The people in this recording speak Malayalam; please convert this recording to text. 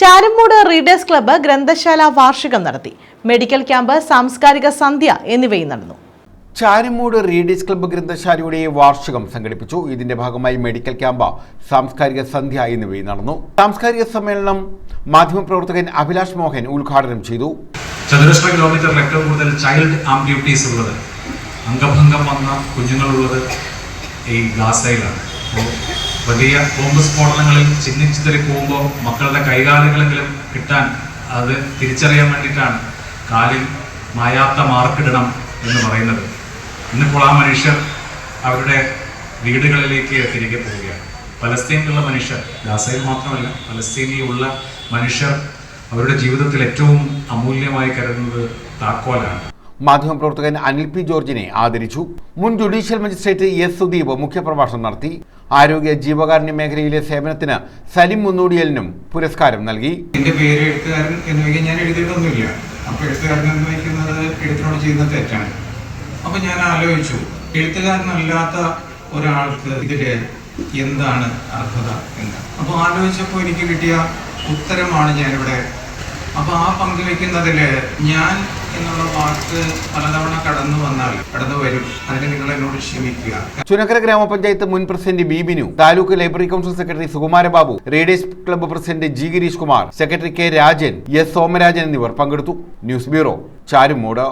ചാരുമൂട് റീഡേഴ്സ് ക്ലബ്ബ് ഗ്രന്ഥശാല വാർഷികം നടത്തി. മെഡിക്കൽ ക്യാമ്പ് സാംസ്കാരിക സന്ധ്യ എന്നിവയും നടന്നു. ചാരുമൂട് റീഡേഴ്സ് ക്ലബ്ബ് ഗ്രന്ഥശാലയുടെ വാർഷികം സംഘടിപ്പിച്ചു. ഇതിന്റെ ഭാഗമായി മെഡിക്കൽ ക്യാമ്പ് സാംസ്കാരിക സന്ധ്യ എന്നിവയും നടന്നു. സാംസ്കാരിക സമ്മേളനം മാധ്യമപ്രവർത്തകൻ അഭിലാഷ് മോഹൻ ഉദ്ഘാടനം ചെയ്തു. ചതുരശ്ര കിലോമീറ്റർ ഏറ്റവും കൂടുതൽ ചൈൽഡ് ആംപ്യൂട്ടീസ് ഉള്ളത്. അംഗഭംഗം വന്ന കുഞ്ഞുങ്ങളുള്ളത് ഈ ഗാസയിലാണ്. അപ്പോൾ വലിയ ബോംബ് സ്ഫോടനങ്ങളിൽ ചിഹ്നിച്ചിതറി പോകുമ്പോൾ മക്കളുടെ കൈകാലുകളെങ്കിലും കിട്ടാൻ അത് തിരിച്ചറിയാൻ വേണ്ടിയിട്ടാണ് കാലിൽ മായാത്ത മാർക്കിടണം എന്ന് പറയുന്നത്. ഇന്നിപ്പോൾ ആ മനുഷ്യർ അവരുടെ വീടുകളിലേക്ക് തിരികെ പോവുകയാണ്. പലസ്തീനിലുള്ള മനുഷ്യർ ഗാസയിൽ മാത്രമല്ല പലസ്തീനിലുള്ള മനുഷ്യർ അവരുടെ ജീവിതത്തിൽ ഏറ്റവും അമൂല്യമായി കരുതുന്നത് താക്കോലാണ്. മാധ്യമപ്രവർത്തകൻ അനിൽ പി ജോർജിനെ ആദരിച്ചു. മുൻ ജുഡീഷ്യൽ മജിസ്ട്രേറ്റ് എസ് സുദീപ് മുഖ്യപ്രഭാഷണം നടത്തി. ആരോഗ്യ ജീവകാരുണ്യ മേഖലയിലെ സേവനത്തിന് സലിം മുന്നൂടിയലിനും പുരസ്കാരം നൽകി. എന്റെ പേര് എഴുത്തുകാരൻ എന്ന് വെച്ചാൽ ഞാൻ എഴുതിയിട്ടൊന്നുമില്ല. അപ്പൊ എഴുത്തുകാരൻ എന്ന് വയ്ക്കുന്നത് എഴുത്തിനോട് ചെയ്യുന്ന തെറ്റാണ്. അപ്പൊ ഞാൻ ആലോചിച്ചു എഴുത്തുകാരനല്ലാത്ത ഒരാൾക്ക് ഇതിൽ എന്താണ് അർഹത എന്ന്. അപ്പൊ ആലോചിച്ചപ്പോൾ എനിക്ക് കിട്ടിയ ഉത്തരമാണ് ഞാനിവിടെ. അപ്പൊ ആ പങ്കുവെക്കുന്നതിൽ ഞാൻ എന്നുള്ള വാക്ക് പലതവണ കടന്നു വന്നാൽ കടന്നു വരും. അതിന് നിങ്ങൾ എന്നോട് ക്ഷമിക്കുക. ചുനക്കര ഗ്രാമപഞ്ചായത്ത് മുൻ president B Binu taluk library council secretary Sukumarababu radius club president G Girish Kumar secretary K Rajan S Somarajan എന്നിവർ പങ്കെടുത്തു. News bureau Charummood.